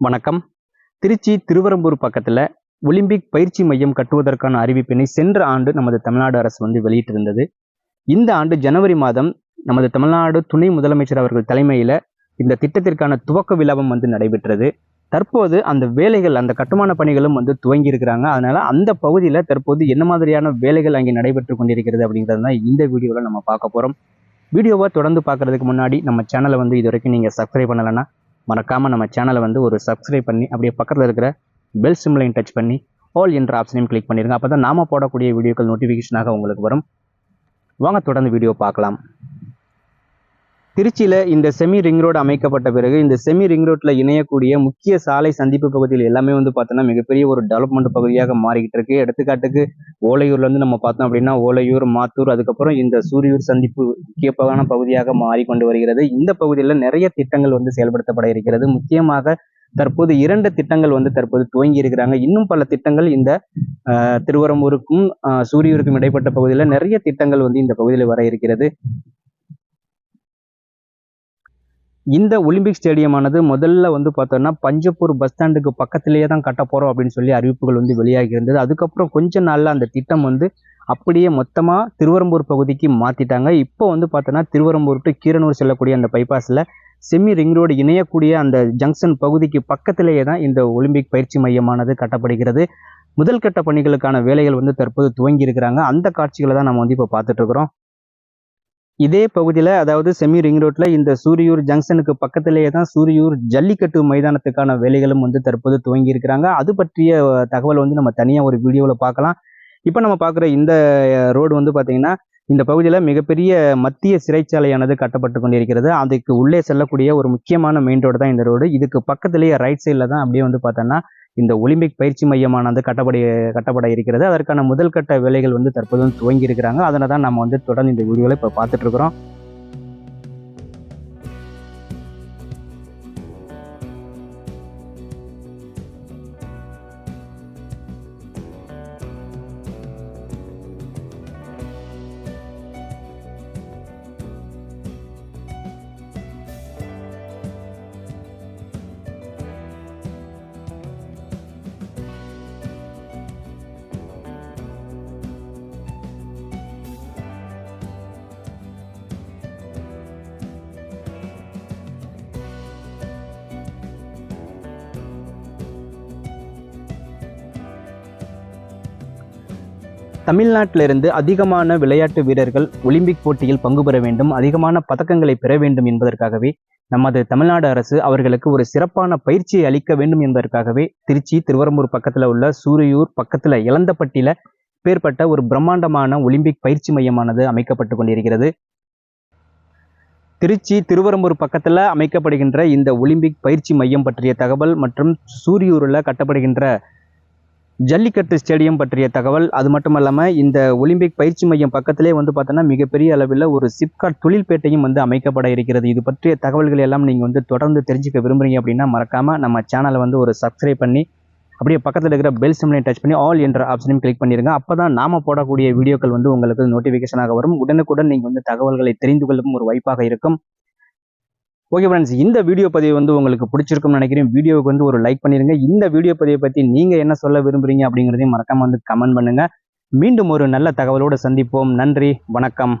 வணக்கம். திருச்சி திருவரம்பூர் பக்கத்தில் ஒலிம்பிக் பயிற்சி மையம் கட்டுவதற்கான அறிவிப்பினை சென்ற ஆண்டு நமது தமிழ்நாடு அரசு வந்து வெளியிட்டிருந்தது. இந்த ஆண்டு ஜனவரி மாதம் நமது தமிழ்நாடு துணை முதலமைச்சர் அவர்கள் தலைமையில் இந்த திட்டத்திற்கான துவக்க விழாவும் வந்து நடைபெற்றது. தற்போது அந்த வேலைகள் அந்த கட்டுமான பணிகளும் வந்து துவங்கி இருக்கிறாங்க. அதனால அந்த பகுதியில் தற்போது என்ன மாதிரியான வேலைகள் அங்கே நடைபெற்று கொண்டிருக்கிறது அப்படிங்கிறது தான் இந்த வீடியோவில் நம்ம பார்க்க போகிறோம் வீடியோவை தொடர்ந்து பார்க்கறதுக்கு முன்னாடி நம்ம சேனலை வந்து இது வரைக்கும் நீங்கள் சப்ஸ்கிரைப் பண்ணலைன்னா மறக்காமல் நம்ம சேனலை வந்து ஒரு சப்ஸ்கிரைப் பண்ணி அப்படியே பக்கத்தில் இருக்கிற பெல் சிம்லையும் டச் பண்ணி ஆல் என்ற ஆப்ஷனையும் கிளிக் பண்ணிடுங்க அப்போ தான் நாம போடக்கூடிய வீடியோக்கள் நோட்டிஃபிகேஷனாக உங்களுக்கு வரும். வாங்க தொடர்ந்து வீடியோ பார்க்கலாம். திருச்சியில் இந்த செமி ரிங் ரோடு அமைக்கப்பட்ட பிறகு இந்த செமி ரிங் ரோட்டில் இணையக்கூடிய முக்கிய சாலை சந்திப்பு பகுதியில் எல்லாமே வந்து பார்த்தோன்னா மிகப்பெரிய ஒரு டெவலப்மெண்ட் பகுதியாக மாறிக்கிட்டு இருக்கு. எடுத்துக்காட்டுக்கு ஓலையூர்லேருந்து நம்ம பார்த்தோம் அப்படின்னா ஓலையூர் மாத்தூர் அதுக்கப்புறம் இந்த சூரியூர் சந்திப்பு முக்கியமான பகுதியாக மாறிக்கொண்டு வருகிறது. இந்த பகுதியில் நிறைய திட்டங்கள் வந்து செயல்படுத்தப்பட இருக்கிறது. முக்கியமாக தற்போது இரண்டு திட்டங்கள் வந்து தற்போது துவங்கி இருக்கிறாங்க. இன்னும் பல திட்டங்கள் இந்த திருவரம்பூருக்கும் சூரியூருக்கும் இடைப்பட்ட பகுதியில் நிறைய திட்டங்கள் வந்து இந்த பகுதியில் வர இருக்கிறது. இந்த ஒலிம்பிக் ஸ்டேடியமானது முதல்ல வந்து பார்த்தோன்னா பஞ்சப்பூர் பஸ் ஸ்டாண்டுக்கு பக்கத்திலேயே தான் கட்ட போகிறோம் அப்படின்னு சொல்லி அறிவிப்புகள் வந்து வெளியாகி இருந்தது. அதுக்கப்புறம் கொஞ்ச நாளில் அந்த திட்டம் வந்து அப்படியே மொத்தமாக திருவரம்பூர் பகுதிக்கு மாற்றிட்டாங்க இப்போ வந்து பார்த்தோன்னா திருவரம்பூர் டு கீரனூர் செல்லக்கூடிய அந்த பைபாஸில் செமி ரிங் ரோடு இணையக்கூடிய அந்த ஜங்ஷன் பகுதிக்கு பக்கத்திலேயே தான் இந்த ஒலிம்பிக் பயிற்சி மையமானது கட்டப்படுகிறது. முதல் கட்ட பணிகளுக்கான வேலைகள் வந்து தற்போது துவங்கி இருக்கிறாங்க. அந்த காட்சிகளை தான் நம்ம வந்து இப்போ பார்த்துட்டு இருக்கிறோம். இதே பகுதியில் அதாவது செமி ரிங் ரோட்டில் இந்த சூரியூர் ஜங்ஷனுக்கு பக்கத்திலேயே தான் சூரியூர் ஜல்லிக்கட்டு மைதானத்துக்கான வேலைகளும் வந்து தற்போது துவங்கி இருக்கிறாங்க. அது பற்றிய தகவல் வந்து நம்ம தனியாக ஒரு வீடியோவில் பார்க்கலாம். இப்போ நம்ம பார்க்குற இந்த ரோடு வந்து பார்த்தீங்கன்னா இந்த பகுதியில் மிகப்பெரிய மத்திய சிறைச்சாலையானது கட்டப்பட்டு கொண்டிருக்கிறது. அதுக்கு உள்ளே செல்லக்கூடிய ஒரு முக்கியமான மெயின் ரோடு தான் இந்த ரோடு இதுக்கு பக்கத்திலேயே ரைட் சைடில் தான் அப்படியே வந்து பார்த்தோன்னா இந்த ஒலிம்பிக் பயிற்சி மையமானது கட்டப்பட கட்டப்பட இருக்கிறது. அதற்கான முதல் கட்ட வேலைகள் வந்து தற்போது துவங்கி இருக்கிறாங்க அதனை தான் நம்ம வந்து தொடர்ந்து இந்த வீடியோவில் இப்போ பார்த்துட்டு தமிழ்நாட்டிலிருந்து அதிகமான விளையாட்டு வீரர்கள் ஒலிம்பிக் போட்டியில் பங்கு பெற வேண்டும் அதிகமான பதக்கங்களை பெற வேண்டும் என்பதற்காகவே நமது தமிழ்நாடு அரசு அவர்களுக்கு ஒரு சிறப்பான பயிற்சியை அளிக்க வேண்டும் என்பதற்காகவே திருச்சி திருவரம்பூர் பக்கத்தில் உள்ள சூரியூர் பக்கத்தில் இளந்தப்பட்டியில பேர்பட்ட ஒரு பிரம்மாண்டமான ஒலிம்பிக் பயிற்சி மையமானது அமைக்கப்பட்டு கொண்டிருக்கிறது. திருச்சி திருவரம்பூர் பக்கத்தில் அமைக்கப்படுகின்ற இந்த ஒலிம்பிக் பயிற்சி மையம் பற்றிய தகவல் மற்றும் சூரியூரில் கட்டப்படுகின்ற ஜல்லிக்கட்டு ஸ்டேடியம் பற்றிய தகவல். அது மட்டும் இல்லாமல் இந்த ஒலிம்பிக் பயிற்சி மையம் பக்கத்திலே வந்து பார்த்தோன்னா மிகப்பெரிய அளவில் ஒரு சிப்காட் தொழில்பேட்டையும் வந்து அமைக்கப்பட இருக்கிறது. இது பற்றிய தகவல்கள் எல்லாம் நீங்கள் வந்து தொடர்ந்து தெரிஞ்சுக்க விரும்புகிறீங்க அப்படின்னா மறக்காமல் நம்ம சேனலை வந்து ஒரு சப்ஸ்கிரைப் பண்ணி அப்படியே பக்கத்தில் இருக்கிற பெல் சிம்லையும் டச் பண்ணி ஆல் என்ற ஆப்ஷனையும் கிளிக் பண்ணிடுங்க அப்போ தான் நாம் போடக்கூடிய வீடியோக்கள் வந்து உங்களுக்கு நோட்டிஃபிகேஷனாக வரும். உடனுக்குடன் நீங்கள் வந்து தகவல்களை தெரிந்து கொள்ளவும் ஒரு வாய்ப்பாக இருக்கும். ஓகே ஃப்ரெண்ட்ஸ் இந்த வீடியோ பதிவு வந்து உங்களுக்கு பிடிச்சிருக்கும்னு நினைக்கிறேன். வீடியோவுக்கு வந்து ஒரு லைக் பண்ணிருங்க. இந்த வீடியோ பதிவை பற்றி நீங்கள் என்ன சொல்ல விரும்புறீங்க அப்படிங்கிறதையும் மறக்காம வந்து கமெண்ட் பண்ணுங்க. மீண்டும் ஒரு நல்ல தகவலோடு சந்திப்போம். நன்றி. வணக்கம்.